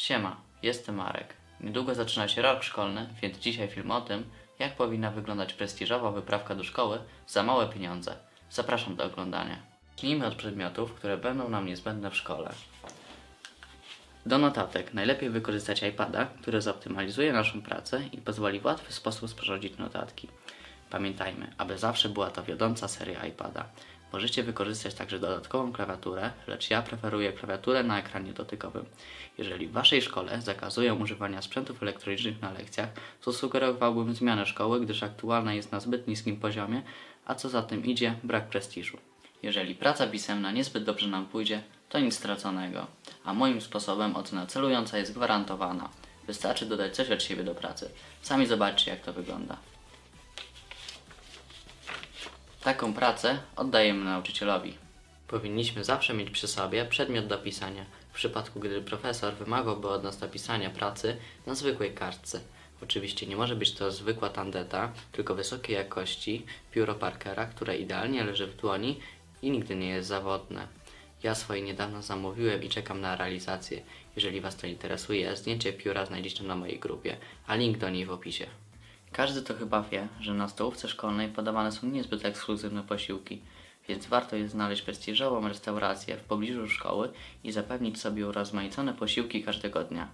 Siema, jestem Marek. Niedługo zaczyna się rok szkolny, więc dzisiaj film o tym, jak powinna wyglądać prestiżowa wyprawka do szkoły za małe pieniądze. Zapraszam do oglądania. Zacznijmy od przedmiotów, które będą nam niezbędne w szkole. Do notatek najlepiej wykorzystać iPada, który zoptymalizuje naszą pracę i pozwoli w łatwy sposób sporządzić notatki. Pamiętajmy, aby zawsze była to wiodąca seria iPada. Możecie wykorzystać także dodatkową klawiaturę, lecz ja preferuję klawiaturę na ekranie dotykowym. Jeżeli w Waszej szkole zakazują używania sprzętów elektronicznych na lekcjach, to sugerowałbym zmianę szkoły, gdyż aktualna jest na zbyt niskim poziomie, a co za tym idzie, brak prestiżu. Jeżeli praca pisemna niezbyt dobrze nam pójdzie, to nic straconego, a moim sposobem ocena celująca jest gwarantowana. Wystarczy dodać coś od siebie do pracy. Sami zobaczcie, jak to wygląda. Taką pracę oddajemy nauczycielowi. Powinniśmy zawsze mieć przy sobie przedmiot do pisania, w przypadku gdy profesor wymagałby od nas napisania pracy na zwykłej kartce. Oczywiście nie może być to zwykła tandeta, tylko wysokiej jakości pióro Parkera, które idealnie leży w dłoni i nigdy nie jest zawodne. Ja swoje niedawno zamówiłem i czekam na realizację. Jeżeli Was to interesuje, zdjęcie pióra znajdziecie na mojej grupie, a link do niej w opisie. Każdy to chyba wie, że na stołówce szkolnej podawane są niezbyt ekskluzywne posiłki, więc warto jest znaleźć prestiżową restaurację w pobliżu szkoły i zapewnić sobie urozmaicone posiłki każdego dnia.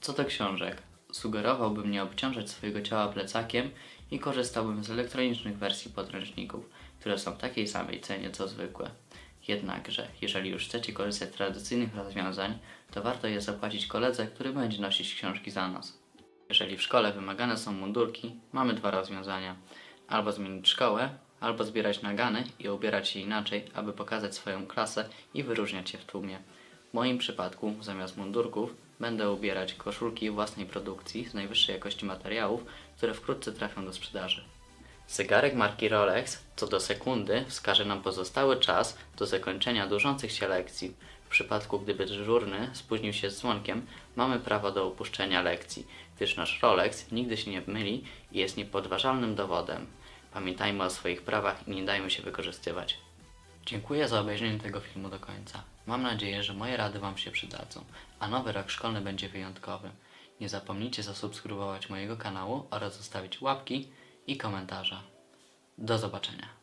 Co do książek, sugerowałbym nie obciążać swojego ciała plecakiem i korzystałbym z elektronicznych wersji podręczników, które są w takiej samej cenie co zwykłe. Jednakże, jeżeli już chcecie korzystać z tradycyjnych rozwiązań, to warto je zapłacić koledze, który będzie nosić książki za nas. Jeżeli w szkole wymagane są mundurki, mamy dwa rozwiązania. Albo zmienić szkołę, albo zbierać nagany i ubierać się inaczej, aby pokazać swoją klasę i wyróżniać się w tłumie. W moim przypadku, zamiast mundurków, będę ubierać koszulki własnej produkcji z najwyższej jakości materiałów, które wkrótce trafią do sprzedaży. Zegarek marki Rolex co do sekundy wskaże nam pozostały czas do zakończenia dłużących się lekcji. Przypadku gdyby dyżurny spóźnił się z dzwonkiem, mamy prawo do upuszczenia lekcji, gdyż nasz Rolex nigdy się nie myli i jest niepodważalnym dowodem. Pamiętajmy o swoich prawach i nie dajmy się wykorzystywać. Dziękuję za obejrzenie tego filmu do końca. Mam nadzieję, że moje rady Wam się przydadzą, a nowy rok szkolny będzie wyjątkowy. Nie zapomnijcie zasubskrybować mojego kanału oraz zostawić łapki i komentarza. Do zobaczenia.